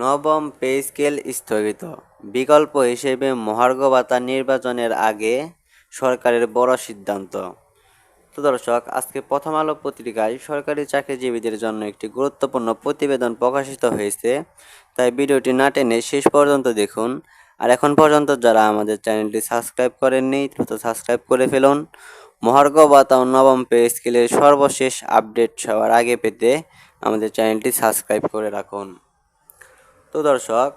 নবম pay scale স্থগিত। বিকল্প হিসেবে মহার্ঘ ভাতা নির্বাচনের আগে সরকারের বড় সিদ্ধান্ত। তো দর্শক, আজকে প্রথম আলো পত্রিকায় সরকারি চাকরিজীবীদের জন্য একটি গুরুত্বপূর্ণ প্রতিবেদন প্রকাশিত হয়েছে। তাই ভিডিওটি না টেনে শেষ পর্যন্ত দেখুন। আর এখন পর্যন্ত যারা আমাদের চ্যানেলটি সাবস্ক্রাইব করেননি, দ্রুত সাবস্ক্রাইব করে ফেলুন। মহার্ঘ ভাতা ও নবম পে স্কেলের সর্বশেষ আপডেট সবার আগে পেতে আমাদের চ্যানেলটি সাবস্ক্রাইব করে রাখুন। তো দর্শক,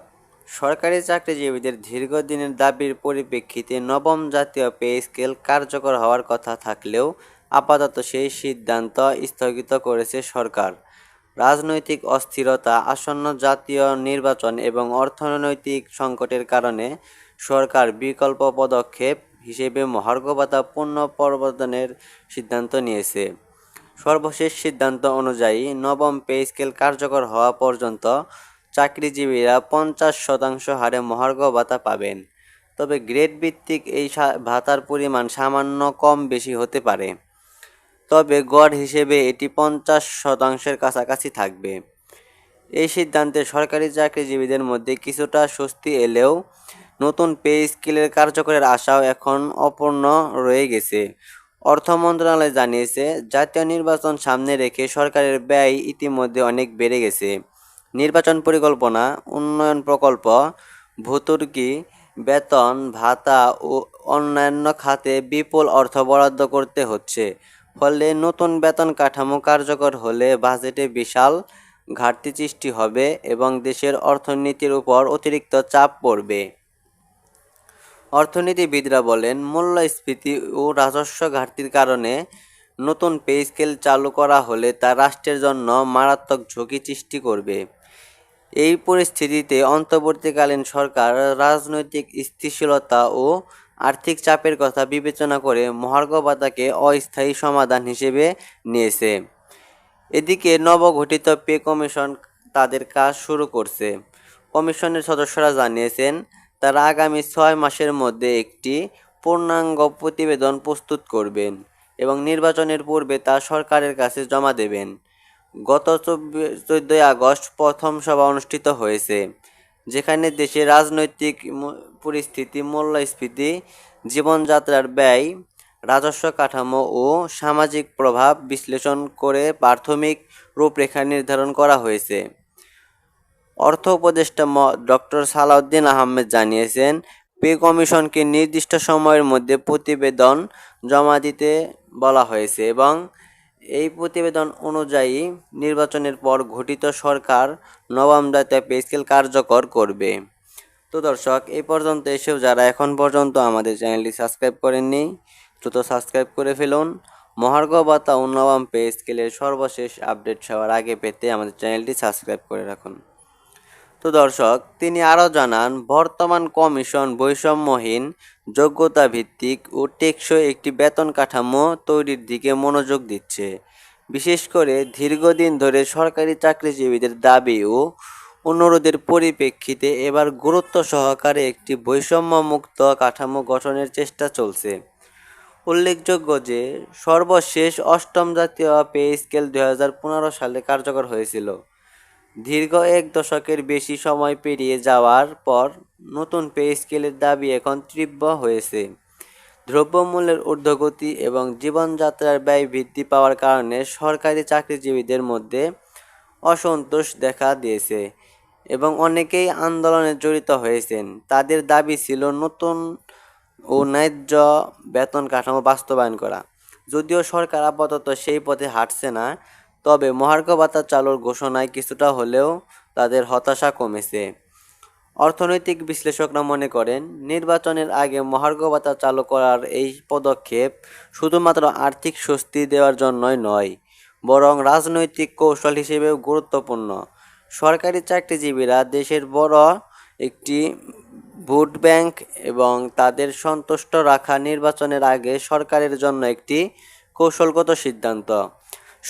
সরকারি চাকরিজীবীদের দীর্ঘদিনের দাবির পরিপ্রেক্ষিতে নবম জাতীয় পে স্কেল কার্যকর হওয়ার কথা থাকলেও আপাতত সেই সিদ্ধান্ত স্থগিত করেছে সরকার। রাজনৈতিক অস্থিরতা, আসন্ন জাতীয় নির্বাচন এবং অর্থনৈতিক সংকটের কারণে সরকার বিকল্প পদক্ষেপ হিসেবে মহার্ঘ ভাতা পূর্ণ প্রবর্তনের সিদ্ধান্ত নিয়েছে। সর্বশেষ সিদ্ধান্ত অনুযায়ী নবম পে স্কেল কার্যকর হওয়া পর্যন্ত চাকরিজীবীরা পঞ্চাশ শতাংশ হারে মহার্ঘ ভাতা পাবেন। তবে গ্রেড ভিত্তিক এই ভাতার পরিমাণ সামান্য কম বেশি হতে পারে। তবে গড় হিসেবে এটি পঞ্চাশ শতাংশের কাছাকাছি থাকবে। এই সিদ্ধান্তে সরকারি চাকরিজীবীদের মধ্যে কিছুটা স্বস্তি এলেও নতুন পে স্কেলের কার্যকরের আশাও এখন অপূর্ণ রয়ে গেছে। অর্থ মন্ত্রণালয় জানিয়েছে, জাতীয় নির্বাচন সামনে রেখে সরকারের ব্যয় ইতিমধ্যে অনেক বেড়ে গেছে। নির্বাচন পরিকল্পনা, উন্নয়ন প্রকল্প ভর্তুকি বেতন, ভাতা ও অন্যান্য খাতে বিপুল অর্থ বরাদ্দ করতে হচ্ছে। ফলে নতুন বেতন কাঠামো কার্যকর হলে বাজেটে বিশাল ঘাটতি সৃষ্টি হবে এবং দেশের অর্থনীতির উপর অতিরিক্ত চাপ পড়বে। অর্থনীতিবিদরা বলেন, মূল্যস্ফীতি ও রাজস্ব ঘাটতির কারণে নতুন পে স্কেল চালু করা হলে তা রাষ্ট্রের জন্য মারাত্মক ঝুঁকি সৃষ্টি করবে। এই পরিস্থিতিতে অন্তর্বর্তীকালীন সরকার রাজনৈতিক স্থিতিশীলতা ও আর্থিক চাপের কথা বিবেচনা করে মহার্ঘ ভাতাকে অস্থায়ী সমাধান হিসেবে নিয়েছে। এদিকে নবগঠিত পে কমিশন তাদের কাজ শুরু করছে। কমিশনের সদস্যরা জানিয়েছেন, তারা আগামী ছয় মাসের মধ্যে একটি পূর্ণাঙ্গ প্রতিবেদন প্রস্তুত করবেন এবং নির্বাচনের পূর্বে তা সরকারের কাছে জমা দেবেন। গত চোদ্দোই আগস্ট প্রথম সভা অনুষ্ঠিত হয়েছে, যেখানে দেশের রাজনৈতিক পরিস্থিতি, মূল্যস্ফীতি, জীবনযাত্রার ব্যয়, রাজস্ব কাঠামো ও সামাজিক প্রভাব বিশ্লেষণ করে প্রাথমিক রূপরেখা নির্ধারণ করা হয়েছে। অর্থ উপদেষ্টা ডক্টর সালাউদ্দিন আহমেদ জানিয়েছেন, পে কমিশনকে নির্দিষ্ট সময়ের মধ্যে প্রতিবেদন জমা দিতে বলা হয়েছে এবং এই প্রতিবেদন অনুযায়ী নির্বাচনের পর ঘটিত সরকার নবম জাতীয় পে স্কেল কার্যকর করবে। তো দর্শক এই পর্যন্ত এসেও যারা এখন পর্যন্ত আমাদের চ্যানেলটি সাবস্ক্রাইব করেননি, দ্রুত সাবস্ক্রাইব করে ফেলুন। মহার্ঘ ভাতা ও নবম পে স্কেলের সর্বশেষ আপডেট সবার আগে পেতে আমাদের চ্যানেলটি সাবস্ক্রাইব করে রাখুন। তো দর্শক, তিনি আরও জানান, বর্তমান কমিশন বৈষম্যহীন যোগ্যতা ভিত্তিক ও টেকসই একটি বেতন কাঠামো তৈরির দিকে মনোযোগ দিচ্ছে। বিশেষ করে দীর্ঘদিন ধরে সরকারি চাকরিজীবীদের দাবি ও অনুরোধের পরিপ্রেক্ষিতে এবার গুরুত্ব সহকারে একটি বৈষম্যমুক্ত কাঠামো গঠনের চেষ্টা চলছে। উল্লেখযোগ্য যে, সর্বশেষ অষ্টম জাতীয় পে স্কেল দু হাজার পনেরো সালে কার্যকর হয়েছিল। দীর্ঘ এক দশকের বেশি সময় পেরিয়ে যাওয়ার পর নতুন পে স্কেলের দাবি এখন তীব্র হয়েছে। দ্রব্যমূল্যের ঊর্ধ্বগতি এবং জীবনযাত্রার ব্যয় বৃদ্ধি পাওয়ার কারণে সরকারি চাকরিজীবীদের মধ্যে অসন্তোষ দেখা দিয়েছে এবং অনেকেই আন্দোলনে জড়িত হয়েছেন। তাদের দাবি ছিল নতুন ও ন্যায্য বেতন কাঠামো বাস্তবায়ন করা। যদিও সরকার আপাতত সেই পথে হাঁটছে না তবে মহার্ঘ ভাতা চালুর ঘোষণায় কিছুটা হলেও তাদের হতাশা কমেছে। অর্থনৈতিক বিশ্লেষকরা মনে করেন, নির্বাচনের আগে মহার্ঘ ভাতা চালু করার এই পদক্ষেপ শুধুমাত্র আর্থিক স্বস্তি দেওয়ার জন্যই নয়, বরং রাজনৈতিক কৌশল হিসেবেও গুরুত্বপূর্ণ। সরকারি চাকরিজীবীরা দেশের বড় একটি ভোট ব্যাংক এবং তাদের সন্তুষ্ট রাখা নির্বাচনের আগে সরকারের জন্য একটি কৌশলগত সিদ্ধান্ত।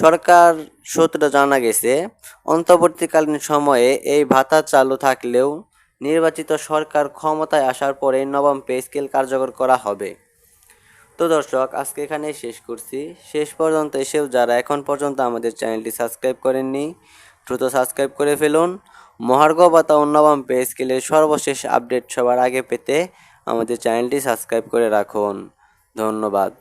সরকার সূত্রে জানা গেছে, অন্তর্বর্তীকালীন সময়ে এই ভাতা চালু থাকলেও নির্বাচিত সরকার ক্ষমতায় আসার পরে নবম পে স্কেল কার্যকর করা হবে। তো দর্শক, আজকে এখানেই শেষ করছি। শেষ পর্যন্ত এসেও যারা এখন পর্যন্ত আমাদের চ্যানেলটি সাবস্ক্রাইব করেননি, দ্রুত সাবস্ক্রাইব করে ফেলুন। মহার্ঘ ভাতা নবম পে স্কেলের সর্বশেষ আপডেট সবার আগে পেতে আমাদের চ্যানেলটি সাবস্ক্রাইব করে রাখুন। ধন্যবাদ।